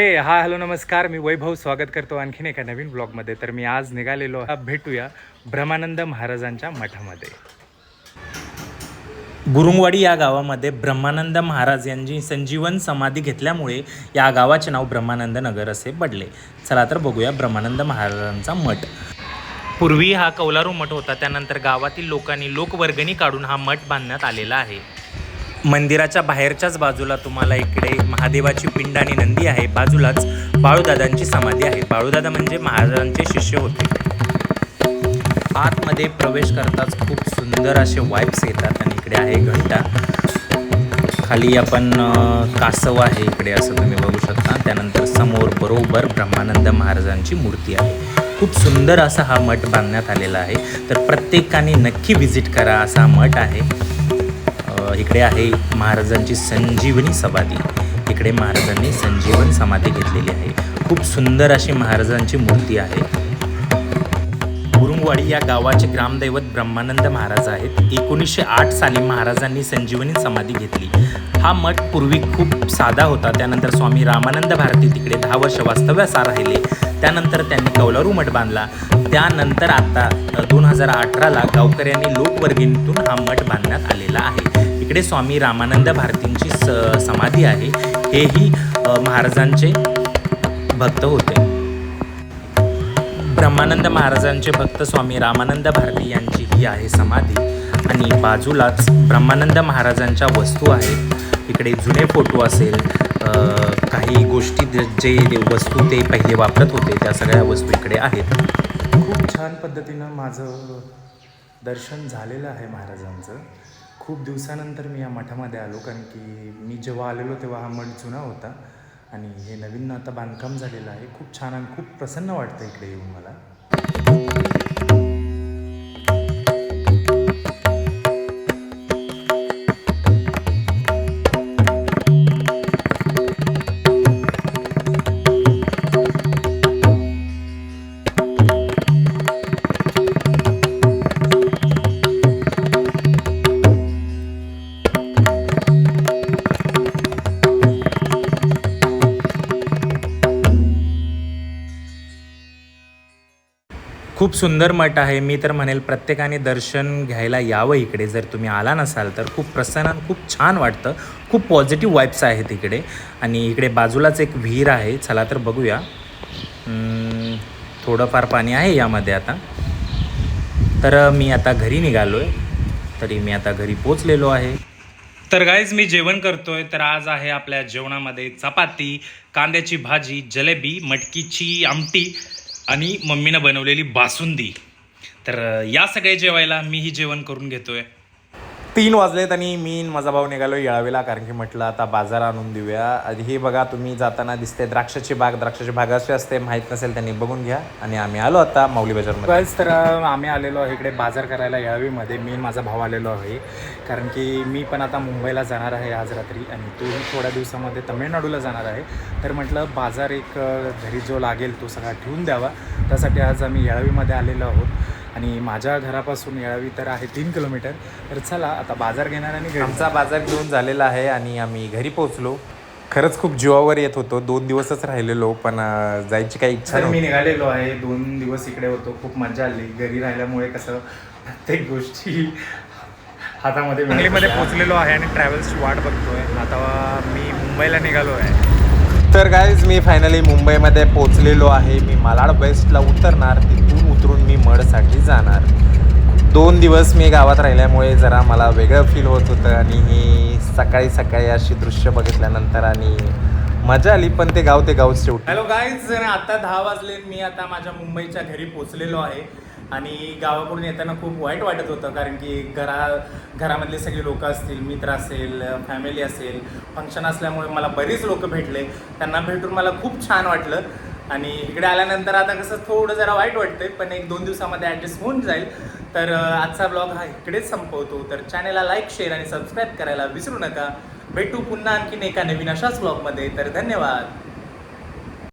हे हा हॅलो नमस्कार. मी वैभव स्वागत करतो आणखीन एका नवीन ब्लॉगमध्ये. तर मी आज निघालेलो भेटूया ब्रह्मानंद महाराजांच्या मठामध्ये. गुरुंगवाडी या गावामध्ये ब्रह्मानंद महाराज यांची संजीवन समाधी घेतल्यामुळे या गावाचे नाव ब्रह्मानंद नगर असे पडले. चला तर बघूया ब्रह्मानंद महाराजांचा मठ. पूर्वी हा कौलारू मठ होता. त्यानंतर गावातील लोकांनी लोकवर्गणी काढून हा मठ बांधण्यात आलेला आहे. मंदिराच्या बाहेरच्याच बाजूला तुम्हाला इकडे महादेवाची पिंड आणि नंदी आहे. बाजूलाच बाळूदादांची समाधी आहे. बाळूदादा म्हणजे महाराजांचे शिष्य होते. आतमध्ये प्रवेश करताच खूप सुंदर असे वाईब्स येतात आणि इकडे आहे घंटा. खाली आपण कासव आहे इकडे असं तुम्ही बघू शकता. त्यानंतर समोर बरोबर ब्रह्मानंद महाराजांची मूर्ती आहे. खूप सुंदर असा हा मठ बांधण्यात आलेला आहे. तर प्रत्येकाने नक्की व्हिजिट करा असा मठ आहे. इकडे आहे महाराजांची संजीवनी समाधी. इकडे महाराजांनी संजीवन समाधी घेतलेली आहे. खूप सुंदर अशी महाराजांची मूर्ती आहे. गुरुंगवाडी या गावाचे ग्रामदैवत ब्रह्मानंद महाराज आहेत. एकोणीसशे आठ साली महाराजांनी संजीवनी समाधी घेतली. हा मठ पूर्वी खूप साधा होता. त्यानंतर स्वामी रामानंद भारती तिकडे दहा वर्ष वास्तव्यास राहिले. त्यानंतर त्यांनी कौलारू मठ बांधला. त्यानंतर आता दोन हजार अठराला गावकऱ्यांनी लोकवर्गणीतून हा मठ बांधण्यात आलेला आहे. इकडे स्वामी रामानंद भारतींची स समाधी आहे. हेही महाराजांचे भक्त होते. ब्रह्मानंद महाराजांचे भक्त स्वामी रामानंद भारती यांची ही आहे समाधी. आणि बाजूलाच ब्रह्मानंद महाराजांच्या वस्तू आहेत. इकडे जुने फोटो असेल काही गोष्टी जे जे वस्तू ते पहिले वापरत होते त्या सगळ्या वस्तू इकडे आहेत. खूप छान पद्धतीनं माझं दर्शन झालेलं आहे महाराजांचं. खूप दिवसानंतर मी या मठामध्ये आलो कारण की मी जेव्हा आलेलो तेव्हा हा मठ जुना होता. आणि हे नवीन आता बांधकाम झालेलं आहे. खूप छान आणि खूप प्रसन्न वाटतं इकडे येऊन मला. खूप सुंदर मठ आहे. मी तर म्हणेल प्रत्येकाने दर्शन घ्यायला यावं इकडे. जर तुम्ही आला नसाल तर खूप प्रसन्न खूप छान वाटतं. खूप पॉझिटिव्ह वाईब्स आहेत इकडे. आणि इकडे बाजूलाच एक विहीर आहे. चला तर बघूया. थोडंफार पाणी आहे यामध्ये आता. तर मी आता घरी निघालो आहे तरी मी आता घरी पोचलेलो आहे. तर गाईज मी जेवण करतोय. तर आज आहे आपल्या जेवणामध्ये चपाती कांद्याची भाजी जलेबी मटकीची आमटी. आणि मम्मीनं बनवलेली बासुंदी. तर या सगळे जेवायला मीही जेवण करून घेतो आहे तीन वाजलेत आणि मी माझा भाऊ निघालो येळावेला कारण की म्हटलं आता बाजार आणून देऊया. आधी हे बघा तुम्ही जाताना दिसते द्राक्षाची बाग द्राक्षाची बाग अशी असते माहीत नसेल त्यांनी बघून घ्या. आणि आम्ही आलो आता माऊली बाजारमध्ये. बस तर आम्ही आलेलो आहे इकडे बाजार करायला येळावीमध्ये. मी माझा भाऊ आलेलो आहे. कारण की मी पण आता मुंबईला जाणार आहे आज रात्री आणि तोही थोड्या दिवसामध्ये तमिळनाडूला जाणार आहे. तर म्हटलं बाजार एक घरी जो लागेल तो सगळा ठेवून द्यावा. त्यासाठी आज आम्ही येळावीमध्ये आलेलो आहोत. आणि माझ्या घरापासून येळावी तर आहे तीन किलोमीटर. तर चला आता बाजार घेणार आणि आमचा बाजार घेऊन झालेला आहे आणि आम्ही घरी पोहोचलो. खरंच खूप जीवावर येत होतो. दोन दिवसच राहिलेलो पण अं, जायची काही इच्छा तर मी नव्हती. निघालेलो आहे. दोन दिवस इकडे होतो. खूप मजा आली. घरी राहिल्यामुळे कसं प्रत्येक गोष्टी हातामध्ये सांगलीमध्ये पोहोचलेलो आहे आणि ट्रॅव्हल्सची वाट बघतोय. आता मी मुंबईला निघालो आहे. तर गाईज मी फायनली मुंबईमध्ये पोचलेलो आहे. मी मालाड वेस्टला उतरणार. तिथून उतरून मी मडसाठी जाणार. दोन दिवस मी गावात राहिल्यामुळे जरा मला वेगळं फील होत होतं आणि ही सकाळी सकाळी अशी दृश्य बघितल्यानंतर आणि मजा आली पण ते गाव ते गाव शेवटी. हॅलो गाईज आता दहा वाजले मी आता माझ्या मुंबईच्या घरी पोचलेलो आहे. आणि गावाकडून येताना खूप वाईट वाटत होतं कारण की घरा घरामधले सगळे लोक असतील मित्र असेल फॅमिली असेल फंक्शन असल्यामुळे मला बरीच लोक भेटले. त्यांना भेटून मला खूप छान वाटलं. आणि इकडे आल्यानंतर आता कसं थोडं जरा वाईट वाटतंय पण एक दोन दिवसामध्ये ॲडजस्ट होऊन जाईल. तर आजचा ब्लॉग हा इकडेच संपवतो. तर चॅनेलला लाईक शेअर आणि सबस्क्राईब करायला विसरू नका. भेटू पुन्हा आणखीन एका नवीन अशाच ब्लॉगमध्ये तर धन्यवाद.